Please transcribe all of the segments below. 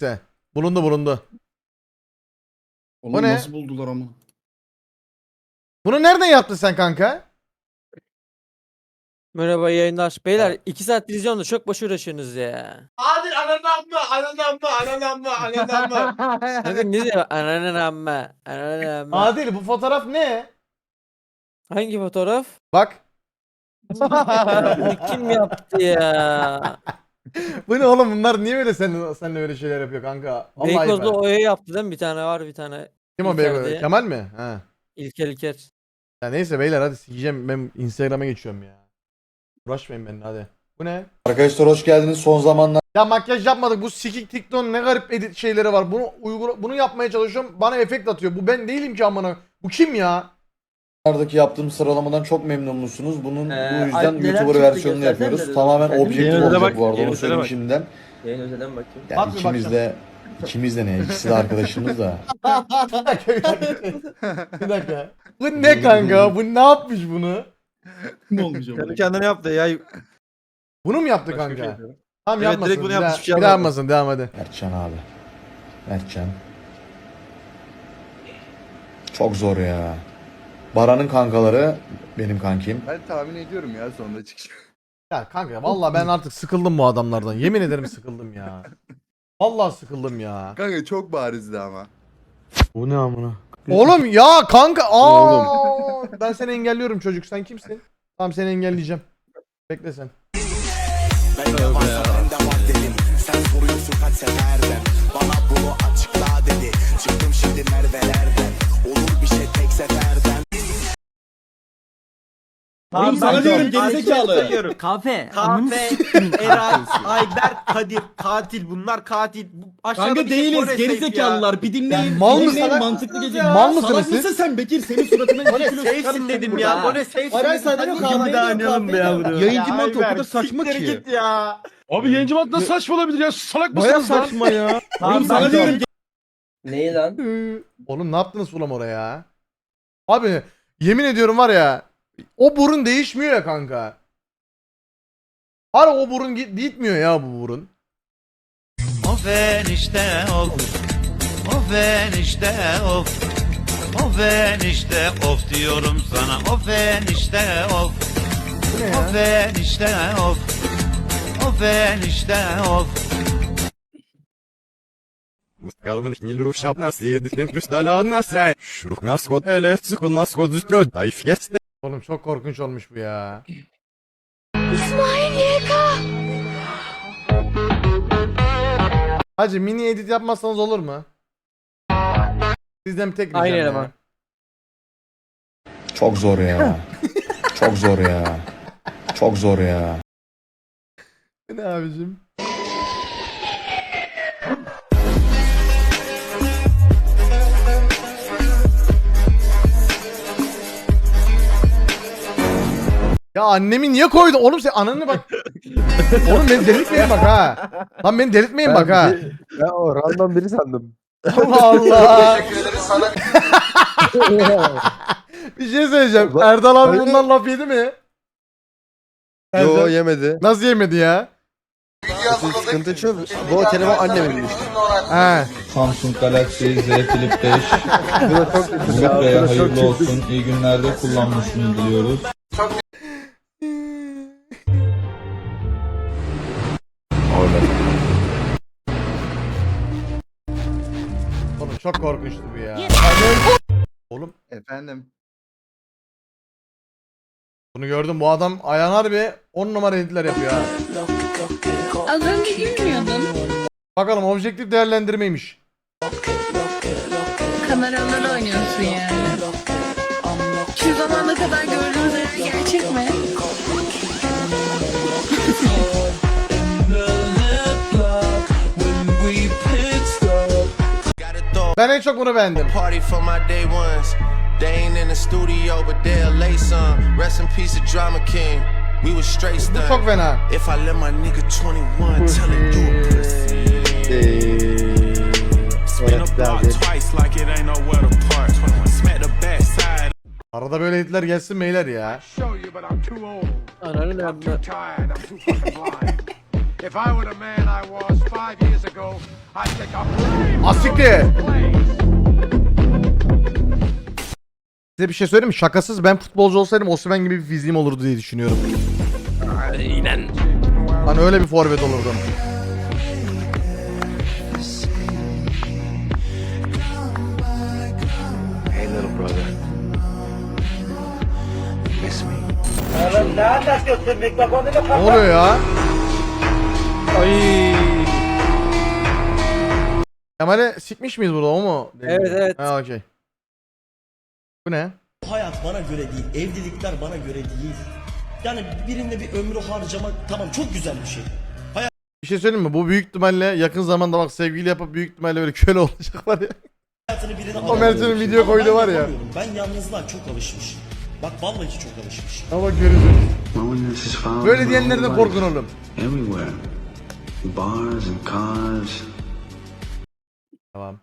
İşte, bulundu bulundu. Oğlum ne? nasıl buldular ama? Bunu nereden yaptın sen kanka? Merhaba yayınlar. Beyler 2 saat televizyonda çok boş uğraşıyorsunuz ya. Adil ananı amma, ananı amma, ananı amma, ananı amma. Kanka ne diyor? Ananın amma. Adil bu fotoğraf ne? Hangi fotoğraf? Bak. Bunu kim yaptı ya? Bu ne oğlum bunlar niye böyle sen seninle öyle şeyler yapıyor kanka? Vallahi Beykoz'da ben. Oya yaptı değil mi? Bir tane var bir tane. Kim o İlker bey? diye. Kemal mi? Ha. İlker İlker. Ya neyse beyler hadi sikeceğim ben Instagram'a geçiyorum ya. Uğraşmayın benimle hadi. Bu ne? Arkadaşlar hoş geldiniz. Son zamanlarda Ya makyaj yapmadık. Bu sikik TikTok'un ne garip edit şeyleri var. Bunu uygula bunu yapmaya çalışıyorum. Bana efekt atıyor. Bu ben değilim ki amına. Bu kim ya? Yaptığım sıralamadan çok memnun musunuz? Bunun Ee, bu yüzden Alp neler YouTuber çıktı versiyonunu göstersene yapıyoruz. de. Tamamen Kendin objektif olacak bak, bu arada. yayın Onu söyleyeyim bak. şimdiden. Yayın özelden bakayım. Yani ikimiz bakma. de ikimiz de ne? İkisi de arkadaşımız da. bir dakika. Bu ne kanka? Bu ne yapmış bunu? Ne olmuş? Kendi kendine yaptı ya. Bunu mu yaptı Başka bir şey kanka? yapıyorum. Tamam Evet, yapmasın. direkt bunu bir yapmış, daha, bir şey bir daha yapmadı. yapmasın. Devam hadi. Mertcan abi. Mertcan. Çok zor ya. Baran'ın kankaları benim kankim. Ben tahmin ediyorum ya sonunda çıkacak. Ya kanka vallahi ben artık sıkıldım bu adamlardan. Yemin ederim sıkıldım ya. Vallahi sıkıldım ya. Kanka çok barizdi ama. Bu ne amına? Oğlum ya kanka aa ben seni engelliyorum çocuk sen kimsin? Tamam seni engelleyeceğim. Bekle sen. Oğlum sana diyorum gerizekalı. Kafe, Kafe, Eray, Ayber, Kadir, katil. Bunlar katil. Bu aşağıda Kanka bir şey değiliz Forest Tape gerizekalılar. Bir dinleyin. mal mısın dinleyin, lan? mantıklı gece. Mal mısınız Salak siz? mısın sen Bekir? Senin suratına iki kilo sıkarım dedim ya. burada. O ne safe'sin? Hayır, dedim. sen de Hadi yok, kahve daha yok, kahve ya yok. bunu. Yayıncı Ya mantığı o Ayber, kadar saçma siktir ki. git ya. Abi yayıncı mantığı nasıl saçma olabilir ya? Salak Baya mısınız lan? saçma ya. Oğlum sana diyorum Neyi lan? Oğlum ne yaptınız ulan oraya? Abi yemin ediyorum var ya o burun değişmiyor ya kanka. Hala o burun git- gitmiyor ya bu burun. Of enişte of Of enişte of Of enişte of diyorum sana Of enişte of Bu ne Of ya? enişte of Of enişte of Kalmış Nilruş abnas yedikten rüstalannas ey. Şuruk naskod elef sıkılmaz kodüs göd. Dayıf geçti. Oğlum çok korkunç olmuş bu ya. Hacı mini edit yapmazsanız olur mu? Sizden bir tek ricam Aynı ya. eleman. Çok zor ya. çok zor ya. Çok zor ya. Bu ne abicim? Ya annemi niye koydu? Oğlum sen ananı bak. Oğlum beni delirtmeyin bak ha. Lan beni delirtmeyin bak ha. Ben o random biri sandım. Allah Allah. bir şey söyleyeceğim. Erdal abi bundan laf yedi mi? Yo Erdal- yemedi. Nasıl yemedi ya? Sıkıntı şu. Bu telefon annemin işte. He. Samsung Galaxy Z Flip 5 Bu da çok kötü. Blue'ya hayırlı olsun. İyi günlerde kullanmasını diliyoruz. Oğlum çok korkunçtu bu ya. Oğlum Efendim. bunu gördüm bu adam Ayhan harbi 10 numara editler yapıyor ha. Az önce gülmüyordun. Bakalım objektif değerlendirmeymiş. Kameralarla oynuyorsun yani. Şu zamana kadar gördüğümüz Ben en çok bunu beğendim. Party for my day ones. They ain't in the studio but they'll lay some Rest in peace the drama king. We was straight Bu stunned çok fena. If I let my nigga 21 tell him you a pussy. Spin a block twice like it ain't nowhere to park. Smack the backside Arada böyle editler gelsin beyler ya. Ananın amma. If I were the man I was five years ago, I'd take a flame Asiktir. Size bir şey söyleyeyim mi? Şakasız ben futbolcu olsaydım Osimhen gibi bir fiziğim olurdu diye düşünüyorum. Aynen. Hani öyle bir forvet olurdum. Hey little brother. Miss me. Ne oluyor ya? Ay. Kemal'e sikmiş miyiz burada o mu? Evet, evet. Ha okey. Bu ne? Hayat bana göre değil. Evlilikler bana göre değil. Yani birinde bir ömrü harcamak tamam çok güzel bir şey. Bir şey söyleyeyim mi? Bu büyük ihtimalle yakın zamanda bak sevgili yapıp büyük ihtimalle böyle köle olacak var ya. Hayatını birine O Mert'in video koydu ben var ya. Ben yalnızlığa çok alışmışım. Bak vallahi çok alışmışım. Ama göreceğiz. Böyle diyenlerden korkun oğlum. Everywhere. Bars and cars. Tamam.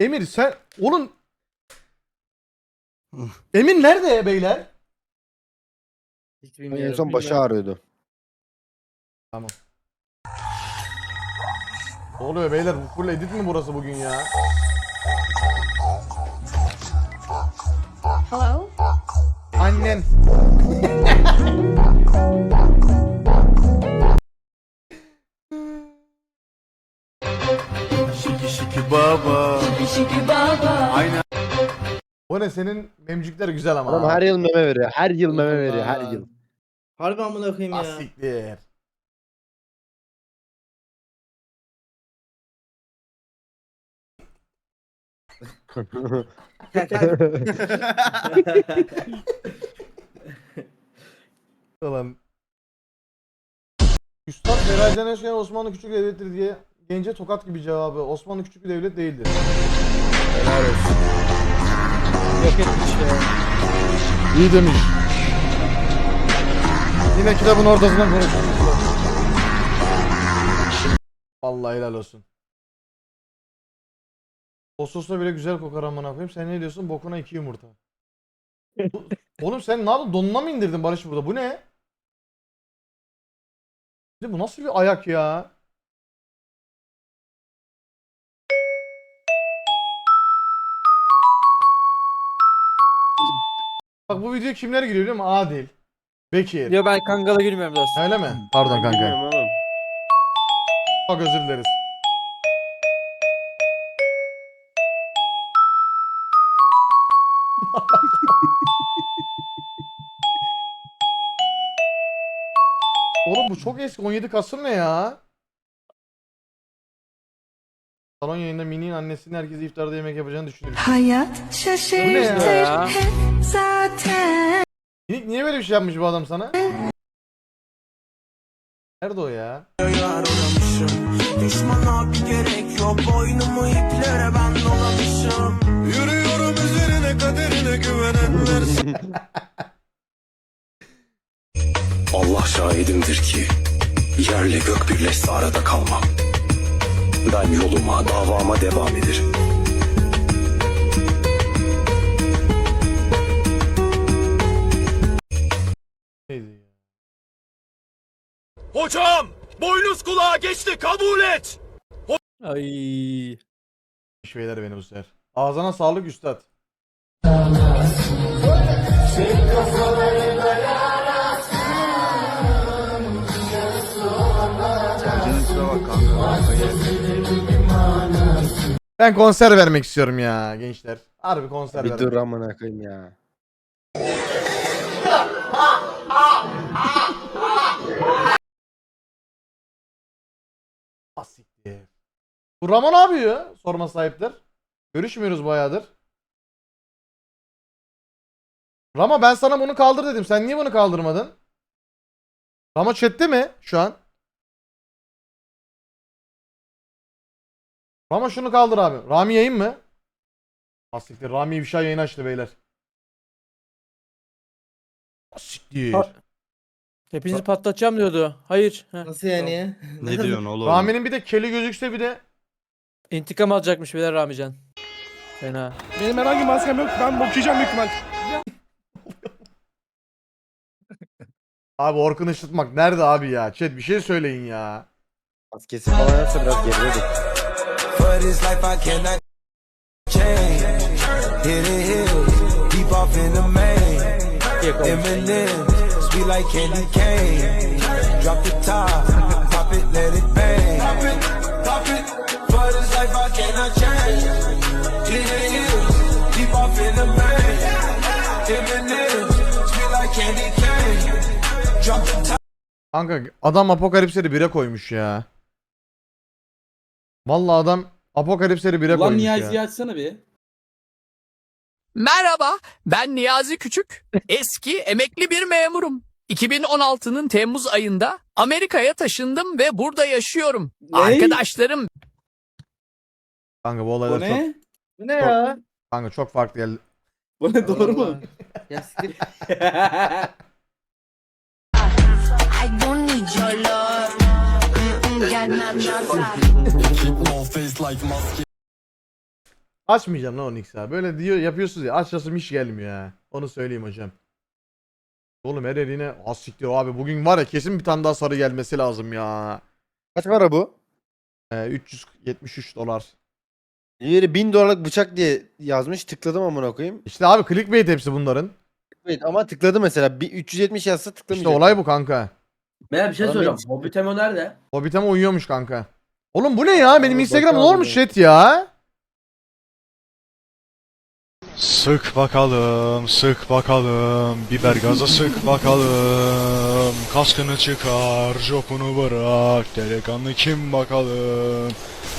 Emir sen oğlum Emin nerede ya beyler? Hiç bilmiyorum. başı ağrıyordu. Ne oluyor beyler? Bu full edit mi burası bugün ya? Hello? Annen. senin memcükler güzel ama. ha. her yıl meme veriyor. Her yıl meme veriyor. Her yıl. Harbi amına koyayım Ah, siktir. Ulan. Üstad Ferayden Özgen Osmanlı küçük bir devlettir diye gence tokat gibi cevabı. Osmanlı küçük bir devlet değildir. Yok etmiş ya. İyi demiş. Yine kitabın ortasından konuşmuş. Vallahi helal olsun. O sosla bile güzel kokar amına koyayım. Sen ne diyorsun? Bokuna iki yumurta. Oğlum sen ne yaptın? Donuna mı indirdin Barış burada? Bu ne? Bu nasıl bir ayak ya? Bak bu video kimler giriyor biliyor musun? Adil. Bekir. Diyor ben Kangal'a gülmüyorum dostum. Öyle mi? Pardon kanka. Çok özür dileriz. Oğlum bu çok eski 17 Kasım ne ya? Salon yayında Mini'nin annesinin herkese iftarda yemek yapacağını düşünüyorum. Hayat Bu ne şaşırtır ya? hep zaten. Mini niye böyle bir şey yapmış bu adam sana? Nerede o ya? Yürüyorum üzerine kaderine güvenenler. Allah şahidimdir ki yerle gök birleşse arada kalmam. Ben yoluma, davama devam ya? Hocam! Boynuz kulağa geçti kabul et! Ay. Şeyler beni bu sefer. Ağzına sağlık üstad. Sercan'ın üstüne bak kanka. Ben konser vermek istiyorum ya gençler. Harbi konser Bir vermek. dur amına koyayım ya. Ah. Bu Ramon abi ya sorma sahiptir. Görüşmüyoruz bayağıdır. Rama ben sana bunu kaldır dedim. Sen niye bunu kaldırmadın? Rama chatte mi şu an? Rama şunu kaldır abi. Rami yayın mı? Asiktir. Rami ifşa yayın açtı beyler. Asiktir. Ha- Hepinizi patlatacağım diyordu. Hayır. Heh. Nasıl yani? Ne diyorsun oğlum? Rami'nin bir de keli gözükse bir de İntikam alacakmış beyler Ramican. Fena. Benim herhangi maskem yok. Ben okuyacağım büyük ihtimal. Abi Orkun Işıtmak nerede abi ya? Chat bir şey söyleyin ya. Maskesi falan yapsa biraz geriledik. For this life I cannot change. Hit the hills, deep off in the main. Eminem, sweet like candy cane. Drop the top, pop it, let it bang. Pop it, pop it. For this life I cannot change. Hit the hills, deep off in the main. Eminem, sweet like candy cane. Drop the top. Kanka adam Apokalipsleri 1'e koymuş ya. Vallahi adam Apokalipsleri 1'e Ulan koymuş ya. Niyazi'yi açsana bir. Merhaba, ben Niyazi Küçük. Eski emekli bir memurum. 2016'nın Temmuz ayında Amerika'ya taşındım ve burada yaşıyorum. Arkadaşlarım Kanka bu Bu olaylar çok, ne? Bu ne ya? kanka çok farklı geldi. Bu ne doğru mu? Ya siktir. I don't need your love. Get not Açmayacağım lan onu X abi. Böyle diyor yapıyorsunuz ya açasım hiç gelmiyor ya. Onu söyleyeyim hocam. Oğlum her eline az siktir abi bugün var ya kesin bir tane daha sarı gelmesi lazım ya. Kaç para bu? Ee, 373 dolar. Yeri 1000 dolarlık bıçak diye yazmış. Tıkladım amına koyayım. İşte abi clickbait hepsi bunların. Evet ama tıkladı mesela. Bir 370 yazsa İşte tıklamayacak. olay bu kanka. Ben bir şey Adam soracağım. benim- Hobbit Emo nerede? Hobbit'e uyuyormuş kanka. Oğlum bu ne ya? Benim Abi Instagram ne bakalım olmuş ya. chat ya? Sık bakalım, sık bakalım, biber gaza sık bakalım. Kaskını çıkar, jopunu bırak, delikanlı kim bakalım.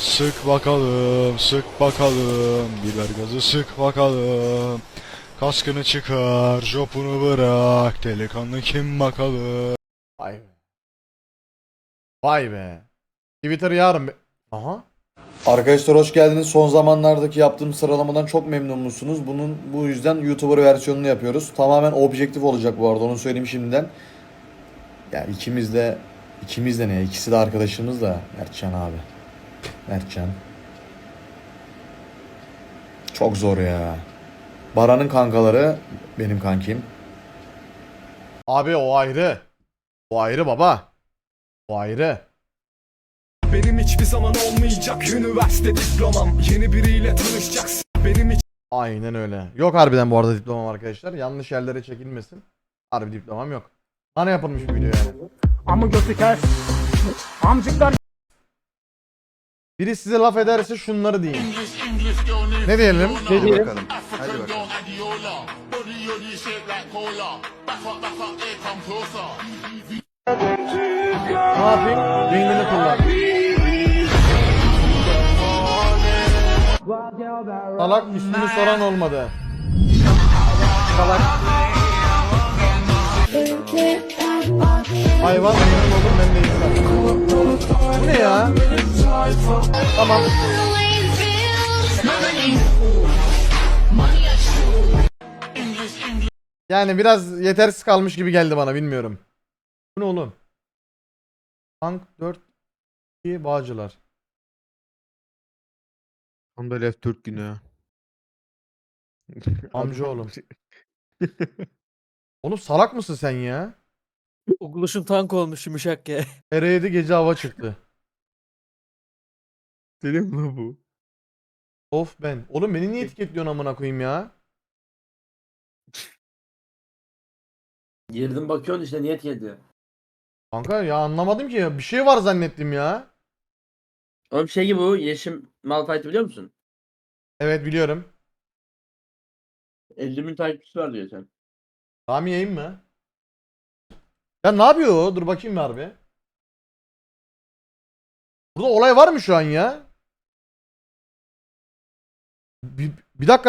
Sık bakalım, sık bakalım, biber gazı sık bakalım. Kaskını çıkar, jopunu bırak, delikanlı kim bakalım. Vay be. Vay be. Twitter yarın Aha. Arkadaşlar hoş geldiniz. Son zamanlardaki yaptığım sıralamadan çok memnun musunuz? Bunun bu yüzden YouTuber versiyonunu yapıyoruz. Tamamen objektif olacak bu arada onu söyleyeyim şimdiden. Ya ikimiz de ikimiz de ne? İkisi de arkadaşımız da Mertcan abi. Mertcan. Çok zor ya. Baran'ın kankaları benim kankim. Abi o ayrı. O ayrı baba. O ayrı. Benim hiçbir zaman olmayacak üniversite diplomam. Yeni biriyle tanışacaksın. Benim hiç Aynen öyle. Yok harbiden bu arada diplomam arkadaşlar. Yanlış yerlere çekilmesin. Harbi diplomam yok. Bana yapılmış bir video yani. Ama götü kes. Amcıklar Biri size laf ederse şunları deyin. Ne diyelim? Hadi bakalım. Hadi bakalım. Ne yapayım? Beynini kullan. Salak ismini soran olmadı. Hayvan benim oğlum ben de insan. Bu ne ya? Tamam. Yani biraz yetersiz kalmış gibi geldi bana bilmiyorum. Bu ne oğlum? Tank 4 2 Bağcılar. Tam da left Türk günü ya. Amca oğlum. Oğlum salak mısın sen ya? Okuluşum tank olmuş yumuşak ya. R7 gece hava çıktı. Deli mi lan bu? Of ben. Oğlum beni niye etiketliyorsun amına koyayım ya? Girdim bakıyorsun işte niyet geldi. Kanka ya anlamadım ki ya. Bir şey var zannettim ya. Oğlum şey gibi bu Yeşim Malphite'i biliyor musun? Evet biliyorum. 50 bin takipçisi var diyor sen. Rami yayın mı? Ya ne yapıyor o? Dur bakayım bir harbi. Burada olay var mı şu an ya? Bir, bir dakika